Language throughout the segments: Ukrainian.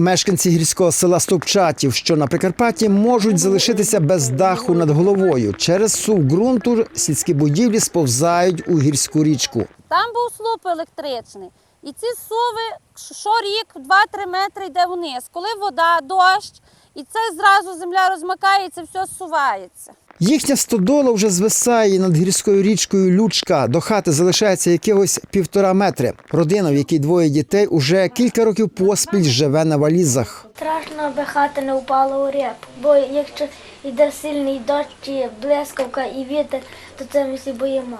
Мешканці гірського села Стовпчатів, що на Прикарпатті, можуть залишитися без даху над головою. Через сув ґрунту сільські будівлі сповзають у гірську річку. Там був слуп електричний. І ці суви щорік 2-3 метри йде вниз. Коли вода, дощ, і це зразу земля розмикається, все сувається. Їхня стодола вже звисає над гірською річкою Лючка. До хати залишається якихось півтора метри. Родина, в якій двоє дітей, уже кілька років поспіль живе на валізах. Страшно, аби хата не впала у реп, бо якщо йде сильний дощ, чи блискавка і вітер, то це ми всі боїмо.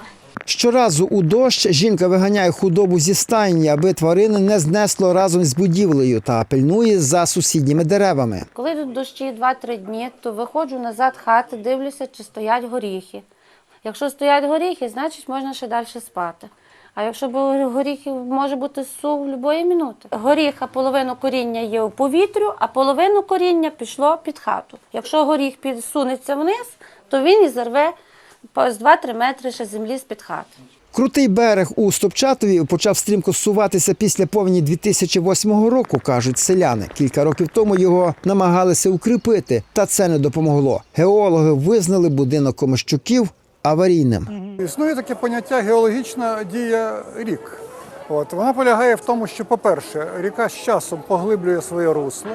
Щоразу у дощ жінка виганяє худобу зі стайні, аби тварини не знесло разом з будівлею та пильнує за сусідніми деревами. Коли йдуть дощі 2-3 дні, то виходжу назад хати, дивлюся, чи стоять горіхи. Якщо стоять горіхи, значить можна ще далі спати. А якщо горіхи може бути сув будь-якої минути. Горіха половину коріння є у повітрю, а половину коріння пішло під хату. Якщо горіх підсунеться вниз, то він і зарве з 2-3 метри ще землі з-під хати. Крутий берег у Стопчатові почав стрімко суватися після повені 2008 року, кажуть селяни. Кілька років тому його намагалися укріпити, та це не допомогло. Геологи визнали будинок Комищуків аварійним. Існує таке поняття геологічна дія рік. От вона полягає в тому, що, по-перше, ріка з часом поглиблює своє русло,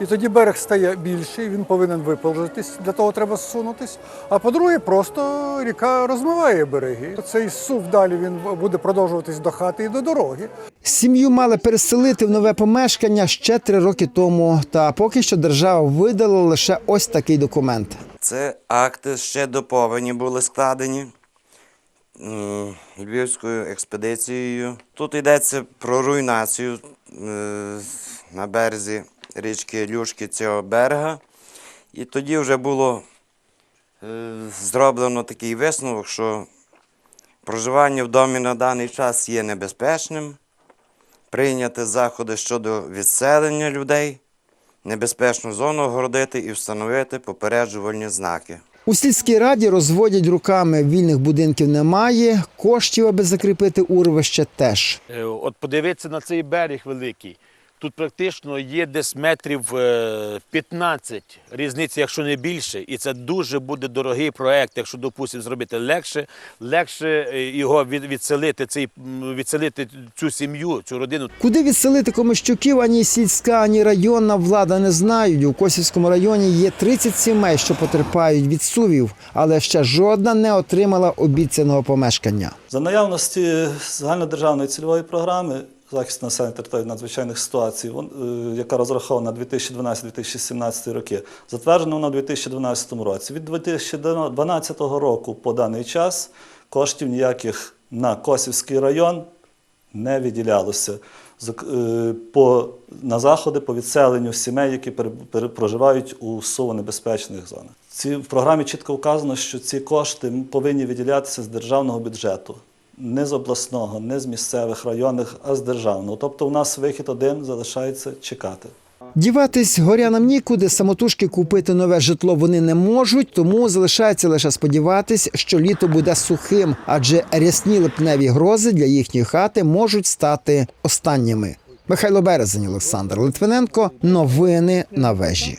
і тоді берег стає більший, він повинен виповзатись, для того треба зсунутись. А по-друге, просто ріка розмиває береги. Цей сув далі він буде продовжуватись до хати і до дороги. Сім'ю мали переселити в нове помешкання ще три роки тому. Та поки що держава видала лише ось такий документ. Це акти ще до повені були складені Львівською експедицією. Тут йдеться про руйнацію е, на березі річки Люшки цього берега. І тоді вже було е, зроблено такий висновок, що проживання в домі на даний час є небезпечним, прийняти заходи щодо відселення людей небезпечну зону огородити і встановити попереджувальні знаки. У сільській раді розводять руками вільних будинків немає. Коштів, аби закріпити урвище, теж. Е, От подивитися на цей берег великий. Тут практично є десь метрів е, 15 різниці, якщо не більше. І це дуже буде дорогий проект, якщо, допустимо, зробити легше, легше е, його відселити, цей, відселити цю сім'ю, цю родину. Куди відселити Комищуків ані сільська, ані районна влада не знають. У Косівському районі є 30 сімей, що потерпають від сувів, але ще жодна не отримала обіцяного помешкання. За наявності загальнодержавної цільової програми захисту населення території надзвичайних ситуацій, е, яка розрахована на 2012-2017 роки, затверджена вона у 2012 році. Від 2012 року по даний час коштів ніяких на Косівський район не виділялося е, по, на заходи по відселенню сімей, які проживають у небезпечних зонах. Ці, в програмі чітко вказано, що ці кошти повинні виділятися з державного бюджету. Не з обласного, не з місцевих районних, а з державного. Тобто у нас вихід один залишається чекати. Діватись горянам нікуди, самотужки купити нове житло вони не можуть, тому залишається лише сподіватись, що літо буде сухим, адже рясні липневі грози для їхньої хати можуть стати останніми. Михайло Березень, Олександр Литвиненко. Новини на вежі.